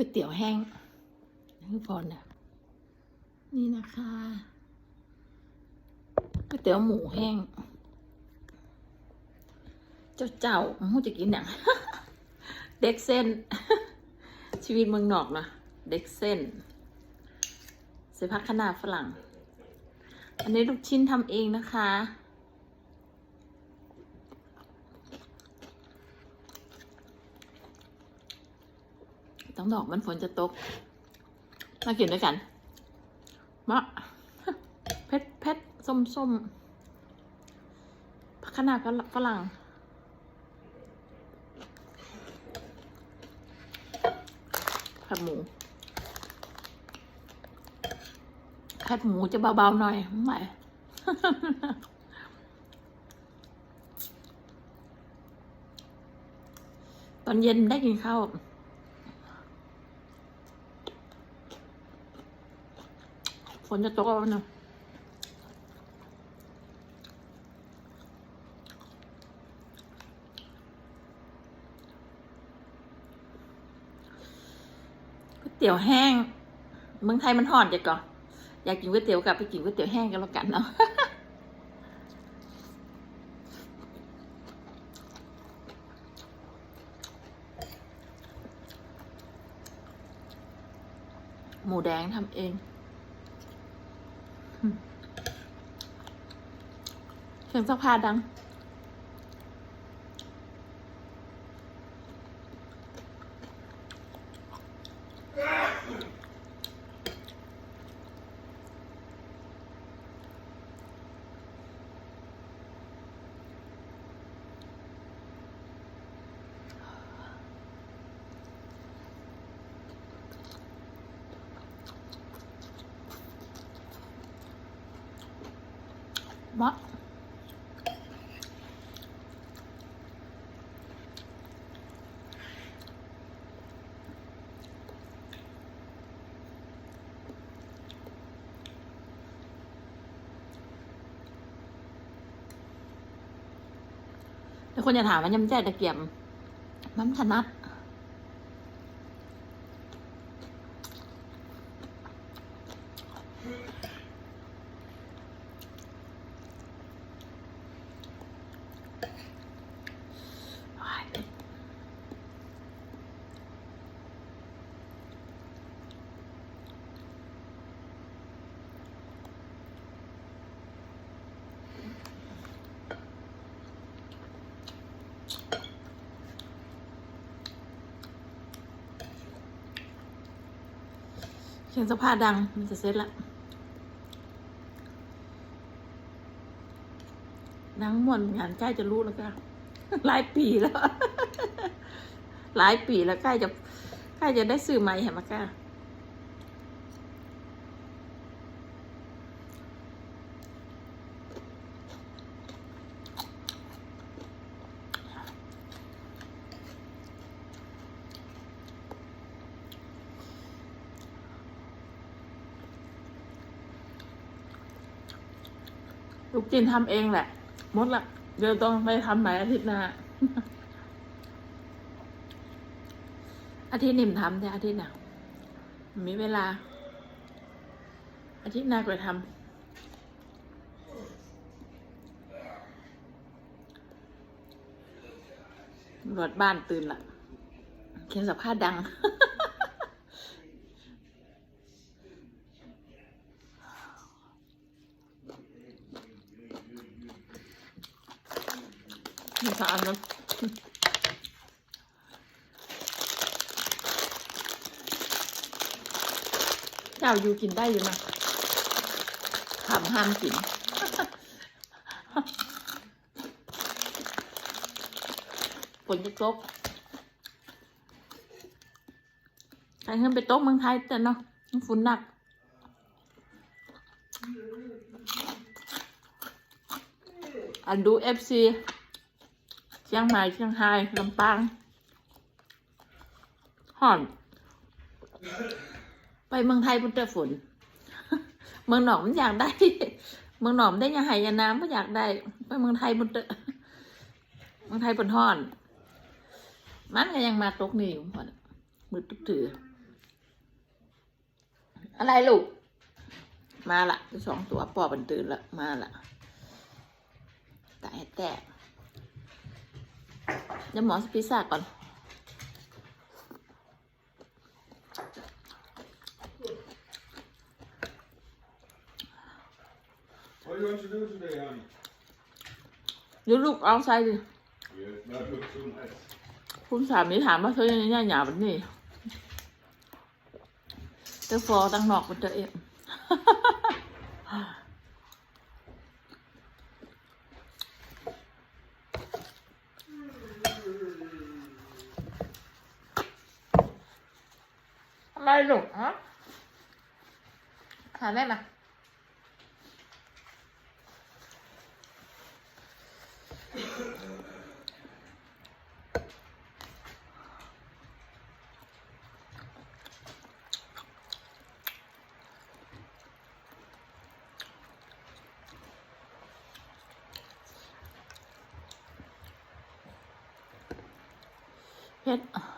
ก๋วยเตี๋ยวแห้งคือพรนะนี่นะคะก๋วยเตี๋ยวหมูแห้ง เจ้าเจ้ามูจะกินอย่างเด็กเส้น ชีวิตเมืองนอกนะเด็กเส้นใส่ผักคะน้าฝรั่ง อันนี้ลูกชิ้นทำเองนะคะ ต้องดอกมันฝนจะตก มากินด้วยกัน มะเพชรเพชรส้มส้มผักคะน้าฝรั่งผัดหมูผัดหมูจะเบาๆหน่อยไม่ตอนเย็นได้กินข้าว ฝนจะตกแล้วนะก๋วยเตี๋ยวแห้ง เมืองไทยมันห่อนจังก่อน อยากกินก๋วยเตี๋ยวกลับไปกินก๋วยเตี๋ยวแห้งกันแล้วกันเนาะหมูแดงทำเอง สียงสักพาดัง มะ แล้วคนจะถามว่ายำแจ่ตะเกียบมันถนัด สียงสภาดัง มันจะเสร็จละนังม่วนงานใกล้จะรู้แล้วก็หลายปีแล้ว หลายปีแล้วใกล้จะใกล้จะได้ซื้อใหม่เห็นไหมก้า ลูกจินทำเองแหละหมดละเดี๋ยวต้องไปทำใหม่อาทิตย์หน้าอาทิตย์นิ่มทำแต่อาทิตย์หน้ามีเวลา อาทิตย์หน้าก็ทำรถบ้านตื่นละเขียนสัมภาษณ์ดัง มี สารนะเจ้าอยู่กินได้อยู่นะถามห้ามกินฝนจะตกใครขึ้นไปตกเมืองไทยแต่เนาะฝนหนักอันดูเอฟซี เชียงใหม่เชียงรายลำปางห่อน ไปเมืองไทยพุ่นเจอฝน เมืองหนองมันอยากได้ เมืองหนองมันได้ยาหายยาน้ำก็อยากได้ ไปเมืองไทยพุ่นเจอเมืองไทยพุ่นห่อน มันก็ยังมาตกนี่อยู่พอมือตุ๊กถือ อะไรลูก มาละสองตัวปอบันตื่นละมาละตายแตก เดี๋ยวหมอสพิซซ่าก่อน What do you want to do today, honey? เดี๋ยวลูกเอาใส่ดิ Yes, that looks so nice. คุณสามีถามว่าเธอยังย่าหยาแบบนี้เธอฟอตั้งนอกมันจะเอ็ม ทำไมลูกฮะหาแม่มาเพ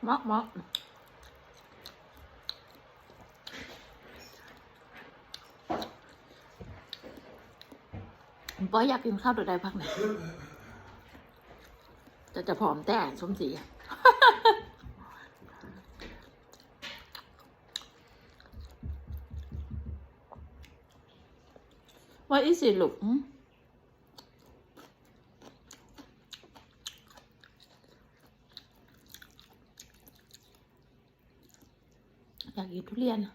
ชรมอกมอกปอยอยากกินข้าวตัวใดพักไหนจะจะผอมแต่สมศรีอะ What is it ลูก อยากกินทุเรียนอะ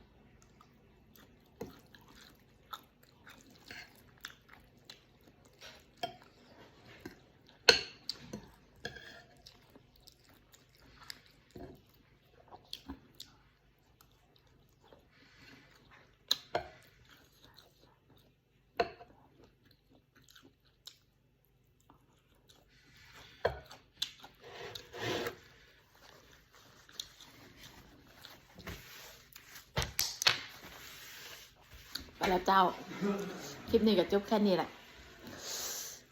แล้วเจ้า คลิปนี้ก็จบแค่นี้แหละ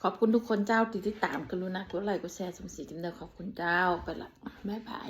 ขอบคุณทุกคนเจ้าที่ติดตามกันรู้นะกดไลค์กดแชร์สมศรีจิมเดอร์ขอบคุณเจ้าไปละบ๊ายบาย